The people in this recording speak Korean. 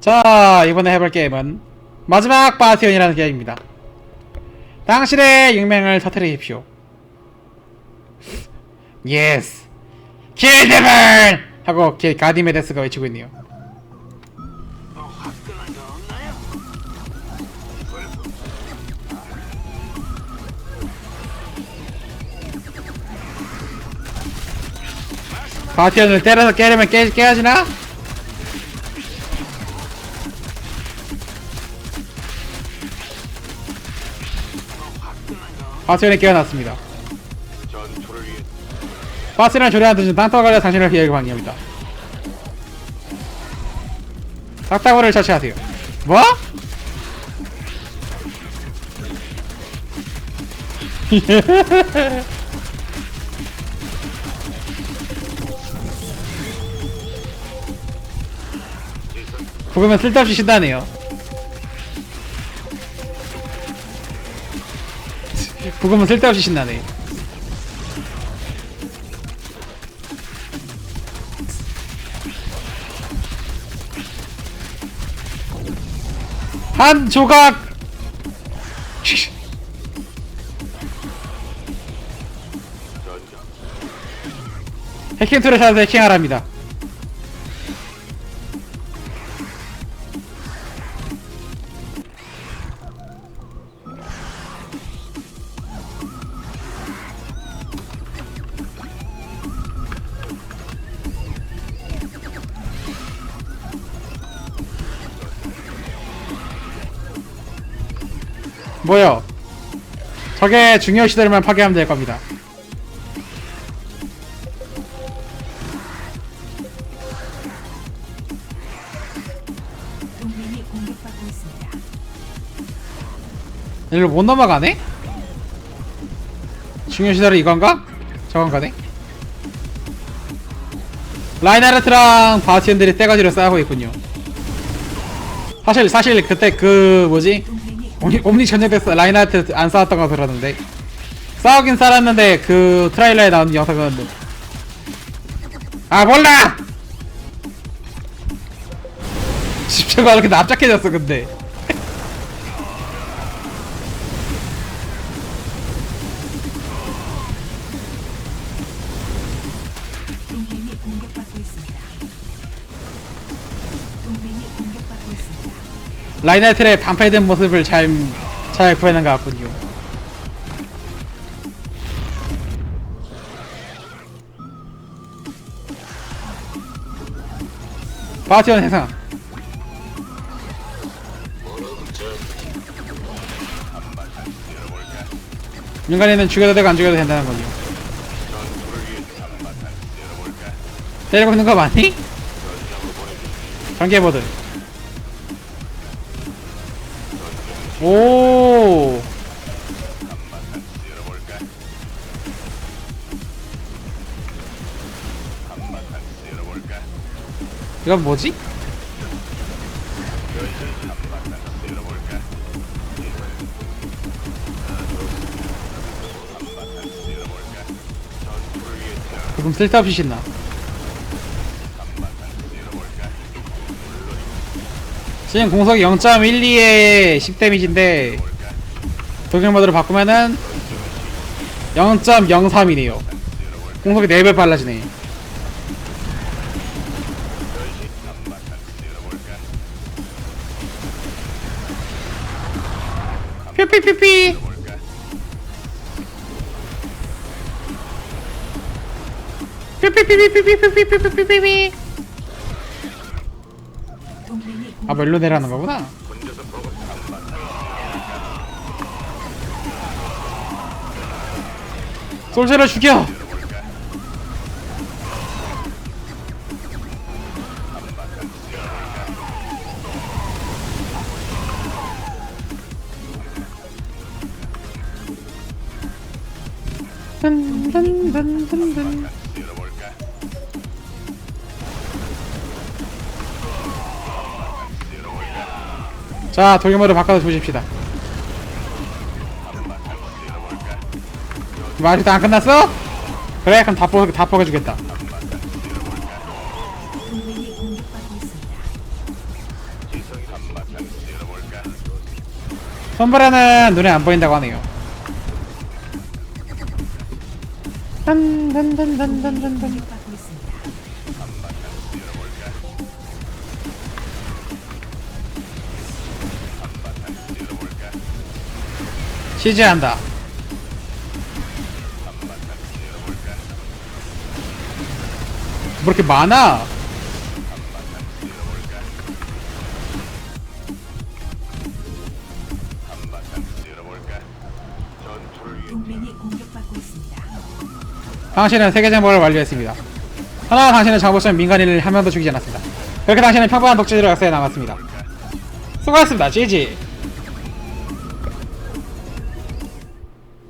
자 이번에 해볼 게임은 마지막 바티온이라는 게임입니다. 당신의 육맹을 터뜨리십시오. 예스 킬데블 하고 길 가디메데스가 외치고 있네요. 바티온을 때려서 깨려면 깨, 깨야지나? 바티온이 깨어났습니다 바스랑 조리한 듯이 땅터가 걸려 당신을 피해 방해합니다. 딱따구를 처치하세요. 뭐? 부으면 쓸데없이 신나네요. 부으면 쓸데없이 신나네. 한 조각 해킹 툴을 찾아서 해킹하랍니다. 뭐요? 저게 중요 시설만 파괴하면 될 겁니다. 동맹이 공격받고 있습니다. 일로 못 넘어가네? 중요 시설이 이건가? 저건 가네? 라인하르트랑 바티언들이 떼가지로 싸우고 있군요. 사실 사실 그때 그 뭐지 옴니, 옴니 싸- 라인하르트 안 싸웠던 거 들었는데 싸우긴 싸웠는데 그 트라일러에 나오는 영상은 아 몰라! 집중가 이렇게 납작해졌어 근데 동맹이 공격받고 있습니다. 동맹이 공격받고 있습니다. 라인하르트의 반패된 모습을 잘, 잘 구해낸 것 같군요. 바티온 해상. 인간에는 죽여도 되고 안 죽여도 된다는 거죠. 있는 거 맞니? 전개보드. 오. 이건 뭐지? 조금 쓸데없이 신나. 지금 공속이 0.12에 10데미지인데 독일 모드로 바꾸면은 0.03이네요. 공속이 4배 빨라지네. 퓨피피피피피피피피피피 동 아 멜로 내라는 거구나. 솔저를 죽여. 든든든든든. 자 돌격모드 바꿔서 조십시다. 뭐 아직도 안 끝났어? 그래 그럼 다, 뽀, 다 뽀개주겠다. 손브라는 눈에 안 보인다고 하네요. 딴딴딴딴딴딴. 시즈한다. 뭐 이렇게 많아? 전투를 위해 동맹이 공격받고 있습니다. 당신은 세계 정복을 완료했습니다. 하나 당신은 정보성 민간인을 한 명도 죽이지 않았습니다. 그렇게 당신은 평범한 독재자로 역사에 남았습니다. 수고하셨습니다. GG.